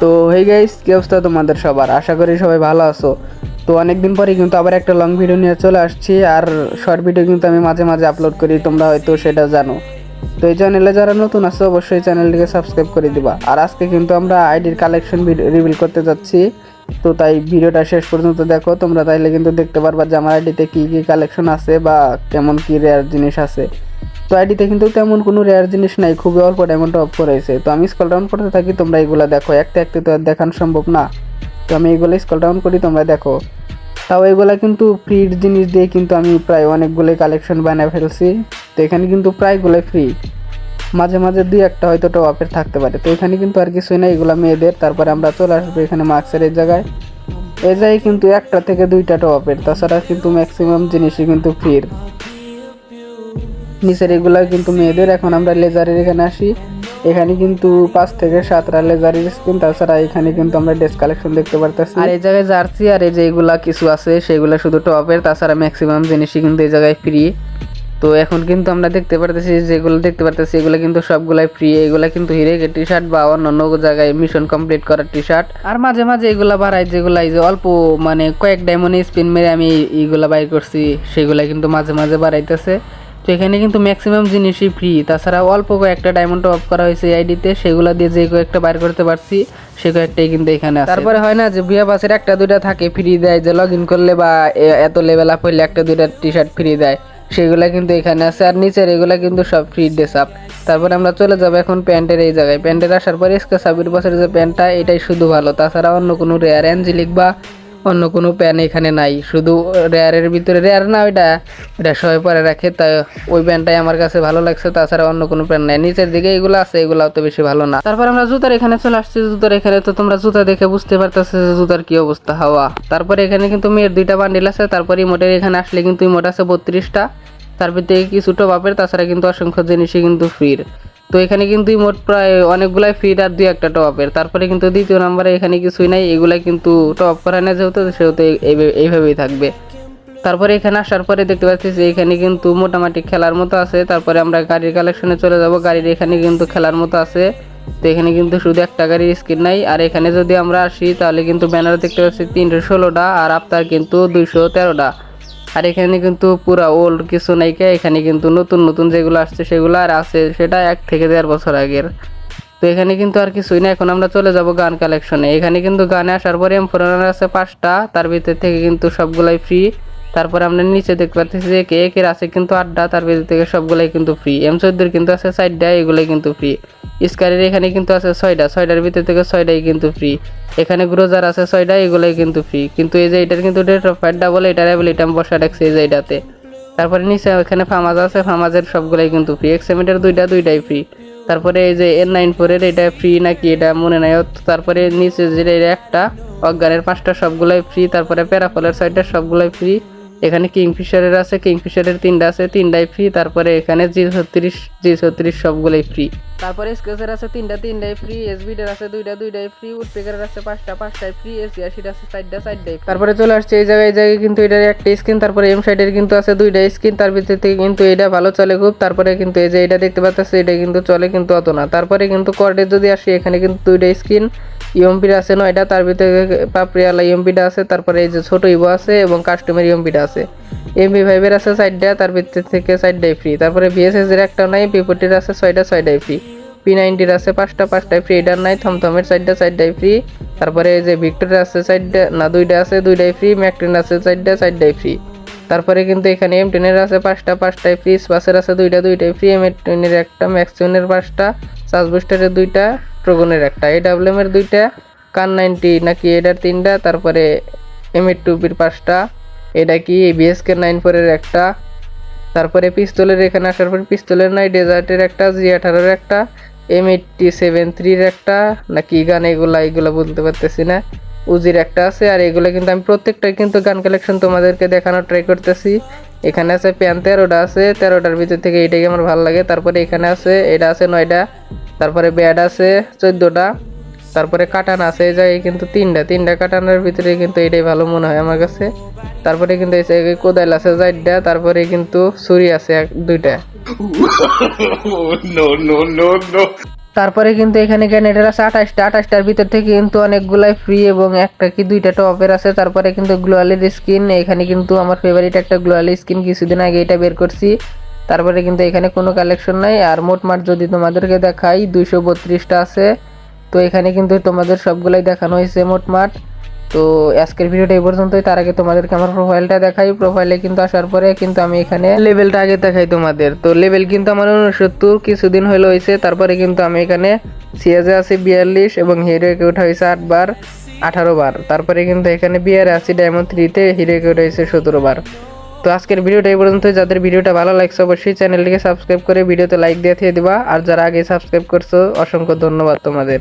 তো hey guys কি অবস্থা তোমাদের সবার? আশা করি সবাই ভালো আছো। তো, অনেকদিন পরে কিন্তু আবার একটা লং ভিডিও নিয়ে চলে আসছি, আর শর্ট ভিডিও কিন্তু আমি মাঝে মাঝে আপলোড করি, তোমরা হয়তো সেটা জানো। তো, এই চ্যানেলে যারা নতুন আছো, অবশ্যই চ্যানেলটিকে সাবস্ক্রাইব করে দিবা। আর আজকে কিন্তু আমরা আইডির কালেকশন রিভিল করতে যাচ্ছি। তো, তাই ভিডিওটা শেষ পর্যন্ত দেখো, তোমরা তাইলে কিন্তু দেখতে পারবা যে আমার আইডিতে কী কী কালেকশন আছে বা কেমন কী রেয়ার জিনিস আছে। তো আইডিতে কিন্তু তেমন কোনো রেয়ার জিনিস নাই, খুবই অল্প ডায়মন্ড অফ করেছে তো আমি স্কল ডাউন করতে থাকি, তোমরা এগুলা দেখো। একটা একতে তো আর দেখানো সম্ভব না। তো আমি এগুলো স্কল ডাউন করি, তোমরা দেখো। তাও এগুলা কিন্তু ফ্রির জিনিস দিয়ে কিন্তু আমি প্রায় অনেকগুলোই কালেকশন বানিয়ে ফেলছি। তো এখানে কিন্তু প্রায়গুলোই ফ্রি মাঝে মাঝে দুই একটা হয়তো টপের থাকতে পারে। তো এখানে কিন্তু আর কিছুই না এগুলো মেয়েদের। তারপরে আমরা চলে আসব এখানে মার্কসের এই জায়গায়। এই জায়গায় কিন্তু একটা থেকে দুইটা টপের তাছাড়া কিন্তু ম্যাক্সিমাম জিনিসই কিন্তু ফ্রির নিচের এগুলা কিন্তু মেয়েদের। এখন আমরা লেজারের এখানে আসি। এখানে কিন্তু পাঁচ থেকে সাতটা লেজারের স্কিন তাছাড়া এখানে কিন্তু আমরা ড্রেস কালেকশন দেখতে পারতেছি। আর এই জায়গায় জার্সি আর এই যে এগুলা কিছু আছে, সেগুলো শুধু টপের, তাছাড়া ম্যাক্সিমাম জিনিসই কিন্তু এই জায়গায় ফ্রি তো এখন কিন্তু আমরা দেখতে পারতেছি, যেগুলো দেখতে পারতেছি, এগুলো কিন্তু সবগুলাই ফ্রি এগুলা কিন্তু হিরেকের টি শার্ট বা অন্যান্য জায়গায় মিশন কমপ্লিট করার টি শার্ট আর মাঝে মাঝে এগুলা বাড়াই যেগুলা এই যে অল্প মানে কয়েক ডায়মন্ড স্পিন মেরে আমি এইগুলা বাই করছি সেগুলা কিন্তু মাঝে মাঝে বাড়াইতেছে। তো এখানে কিন্তু ম্যাক্সিমাম জিনিসই ফ্রি তাছাড়া অল্প কয়েকটা ডায়মন্ড অফ করা হয়েছে এই আইডিতে সেগুলো দিয়ে যে কয়েকটা বাইর করতে পারছি, সে কয়েকটাই কিন্তু এখানে আছে। তারপরে হয় না যে বিয়া বাসের একটা, দুইটা থাকে ফ্রি দেয়, যে লগ ইন করলে বা এত লেভেল আপ হইলে একটা, দুইটা টি শার্ট ফ্রি দেয়। সেগুলা কিন্তু এখানে আছে। আর নিচের এগুলা কিন্তু সব ফ্রি ড্রেস আপ তারপরে আমরা চলে যাব এখন প্যান্টের এই জায়গায়। প্যান্টের আসার পরে এসকে সাবির বছরের যে প্যান্টটা, এটাই শুধু ভালো। তাছাড়া অন্য কোনো রেয়ার অ্যাঞ্জেলিক বা অন্য কোনো প্যান এখানে নাই। শুধু রেয়ারের ভিতরে রেয়ার না ওইটা এটা সবাই পরে রাখে তাই ওই প্যান্টটাই আমার কাছে ভালো লাগছে, তাছাড়া অন্য কোনো প্যান্ট নাই। নিচের দিকে এগুলো আছে এগুলো অত বেশি ভালো না। তারপর আমরা জুতার এখানে চলে আসছি, জুতার এখানে তো তোমরা জুতা দেখে বুঝতে পারতেছো যে জুতার কি অবস্থা, হওয়া। তারপরে এখানে কিন্তু মেয়ের দুইটা বান্ডিল আছে, তারপরে ইমোটের এখানে আসলে কিন্তু ইমোট আছে বত্রিশটা। তার ভিতরে কিছু টপাপের তাছাড়া কিন্তু অসংখ্য জিনিসই কিন্তু ফ্রির তো এখানে কিন্তু মোট প্রায় অনেকগুলাই ফ্রি আর দুই একটা টপের তারপরে কিন্তু দ্বিতীয় নাম্বারে এখানে কিছুই নাই, এগুলাই কিন্তু টপ করা না যেহেতু, সেহেতু এই- এই- এইভাবেই থাকবে। তারপরে এখানে আসার পরে দেখতে পাচ্ছি যে এখানে কিন্তু মোটামুটি খেলার মতো আছে। তারপরে আমরা গাড়ির কালেকশনে চলে যাব। গাড়ির এখানে কিন্তু খেলার মতো আছে। তো এখানে কিন্তু শুধু একটা গাড়ির স্ক্রিন নাই। আর এখানে যদি আমরা আসি, তাহলে কিন্তু ব্যানার দেখতে পাচ্ছি তিনশো ষোলোটা আর আপনার কিন্তু দুইশো তেরোটা। আর এখানে কিন্তু পুরা ওল্ড কিছু নাই কে, এখানে কিন্তু নতুন নতুন যেগুলো আসছে সেগুলো আর আছে সেটা এক থেকে দেড় বছর আগের। তো এখানে কিন্তু আর কিছুই না এখন আমরা চলে যাব গান কালেকশনে এখানে কিন্তু গানে আসার পরে এম ফোরানার আছে পাঁচটা তার ভিতর থেকে কিন্তু সবগুলাই ফ্রি তারপরে আমরা নিচে দেখতে পাচ্ছি যে কে একের আছে কিন্তু আটটা তার ভিতর থেকে সবগুলাই কিন্তু ফ্রি এম চোদ্দোর কিন্তু আছে চারটা এগুলোই কিন্তু ফ্রি স্কারের এখানে কিন্তু আছে ছয়টা, ছয়টার ভিতর থেকে ছয়টাই কিন্তু ফ্রি এখানে গ্রোজার আছে ছয়টা, এগুলোই কিন্তু ফ্রি কিন্তু এই যে এটার কিন্তু ডেট অফ ফাইট ডাবল এটার অ্যাবিলিটি আমি বসা রাখছি এই যে এটাতে তারপরে নিচে এখানে ফামাজ আছে ফামাজের সবগুলাই কিন্তু ফ্রি এক্সেমিটার দুইটা, দুইটাই ফ্রি তারপরে এই যে এন নাইন ফোরের এটা ফ্রি নাকি এটা মনে নাই। তারপরে নিচে যে এটা একটা, অজ্ঞানের পাঁচটা সবগুলাই ফ্রি তারপরে প্যারাফলের ছয়টা সবগুলাই ফ্রি এখানে কিংফিশারের আছে, কিংফিশারের তিনটা আছে, তিনটাই ফ্রি তারপরে এখানে জি ছত্রিশ জি ছত্রিশ সবগুলোই ফ্রি তারপরে স্কেচের আছে তিনটা, তিনটাই ফ্রি এসবিডের আছে দুইটা, দুইটাই ফ্রি উডপেকারের আছে পাঁচটা, পাঁচটাই ফ্রি এসি আশির আছে চারটা, চারটাই তারপরে চলে আসছে এই জায়গায় এই জায়গায় কিন্তু এটার একটা স্ক্রিন তারপরে এম সাইডের কিন্তু আছে দুইটা স্ক্রিন তার ভিতর থেকে কিন্তু এটা ভালো চলে খুব, তারপরে কিন্তু এই যে এটা দেখতে পাচ্ছি এটা কিন্তু চলে কিন্তু অত না। তারপরে কিন্তু কর্ডে যদি আসি, এখানে কিন্তু দুইটা স্ক্রিন ইএমপিটা আছে নয়টা তার ভিতরে পাপড়িয়ালা ইএমপিটা আছে, তারপরে এই যে ছোট ইভো আছে এবং কাস্টমার ইএমপিটা আছে। এমবি ফাইভের আছে সাইডটা, তার ভিতর থেকে সাইডটাই ফ্রি তারপরে ভিএসএস এর একটা নাই পিপটির আছে ছয়টা, ছয়টাই ফ্রি পি নাইনটির আছে পাঁচটা, পাঁচটাই ফ্রি এটার নাই, থমথমের সাইডটা, সাইডটাই ফ্রি তারপরে এই যে ভিক্টোরিয়া আছে সাইডটা, না, দুইটা আছে, দুইটাই ফ্রি ম্যাকটেন আছে সাইডটা, সাইডটাই ফ্রি তারপরে কিন্তু এখানে এম টেনের আছে পাঁচটা, পাঁচটাই ফ্রি স্পাসের আছে দুইটা, দুইটাই ফ্রি এম টেনের একটা ম্যাক্সিমের পাঁচটা চার্জ বুস্টারের দুইটা। ট্রোগনের একটা। এ ডাব্লিউএম এর দুইটা কান নাইনটি নাকি এটার তিনটা, তারপরে এম এর টুপির পাঁচটা, এটা কি বিএসকে নাইন ফোরের একটা, তারপরে পিস্তলের এখানে আসার পর পিস্তলের নাই, ডেজার্টের একটা জি আঠারোর একটা এম এইটটি সেভেন থ্রির একটা, নাকি গান এগুলা, এগুলো বলতে পারতেছি না। উজির একটা আছে, আর এগুলো কিন্তু আমি প্রত্যেকটাই কিন্তু গান কালেকশন তোমাদেরকে দেখানোর ট্রাই করতেছি। এখানে আছে প্যান তেরোটা আছে, তেরোটার ভিতর থেকে এটাই আমার ভালো লাগে। তারপরে এখানে আছে, এটা আছে নয়টা তারপরে ব্যাড আছে চোদ্দোটা তারপরে কাটান আছে এই জায়গায় কিন্তু তিনটা তিনটা কাটানোর ভিতরে কিন্তু এটাই ভালো মনে হয় আমার কাছে। তারপরে কিন্তু এই জায়গায় কোদাল আছে চারটা তারপরে কিন্তু ছুরি আছে এক দুইটা. তারপরে কিন্তু এখানে গ্যানেডের আছে আঠাশটা আঠাশটার ভিতর থেকে কিন্তু অনেকগুলাই ফ্রি এবং একটা কি দুইটা টপের আছে তারপরে কিন্তু গ্লোয়ালের স্কিন এখানে কিন্তু আমার ফেভারিট একটা গ্লোয়ালের স্কিন কিছুদিন আগে এটা বের করছি। তারপরে কিন্তু এখানে কোনো কালেকশন নাই। আর মোটমাট যদি তোমাদেরকে দেখাই, দুইশো বত্রিশটা আছে। তো এখানে কিন্তু তোমাদের সবগুলাই দেখানো হয়েছে মোটমাট। তো আজকের ভিডিওটা এই পর্যন্তই। তার আগে তোমাদেরকে আমার প্রোফাইলটা দেখাই। প্রোফাইলে কিন্তু আসার পরে কিন্তু আমি এখানে লেভেলটা আগে দেখাই তোমাদের। তো লেভেল কিন্তু আমার উনসত্তর, কিছুদিন হলো হয়েছে। তারপরে কিন্তু আমি এখানে সিএজে আছি বিয়াল্লিশ এবং হিরোকে ওঠা হয়েছে আটবার আঠারো বার। তারপরে কিন্তু এখানে বিয়ারে আছি ডায়মন্ড থ্রিতে হিরোকে ওঠা হয়েছে সতেরো বার। তো আজকের ভিডিওটা এই পর্যন্ত যাদের ভিডিওটা ভালো লাগছে, অবশ্যই চ্যানেলটিকে সাবস্ক্রাইব করে ভিডিওতে লাইক দিয়ে দিবা। আর যারা আগে সাবস্ক্রাইব করছ, অসংখ্য ধন্যবাদ তোমাদের।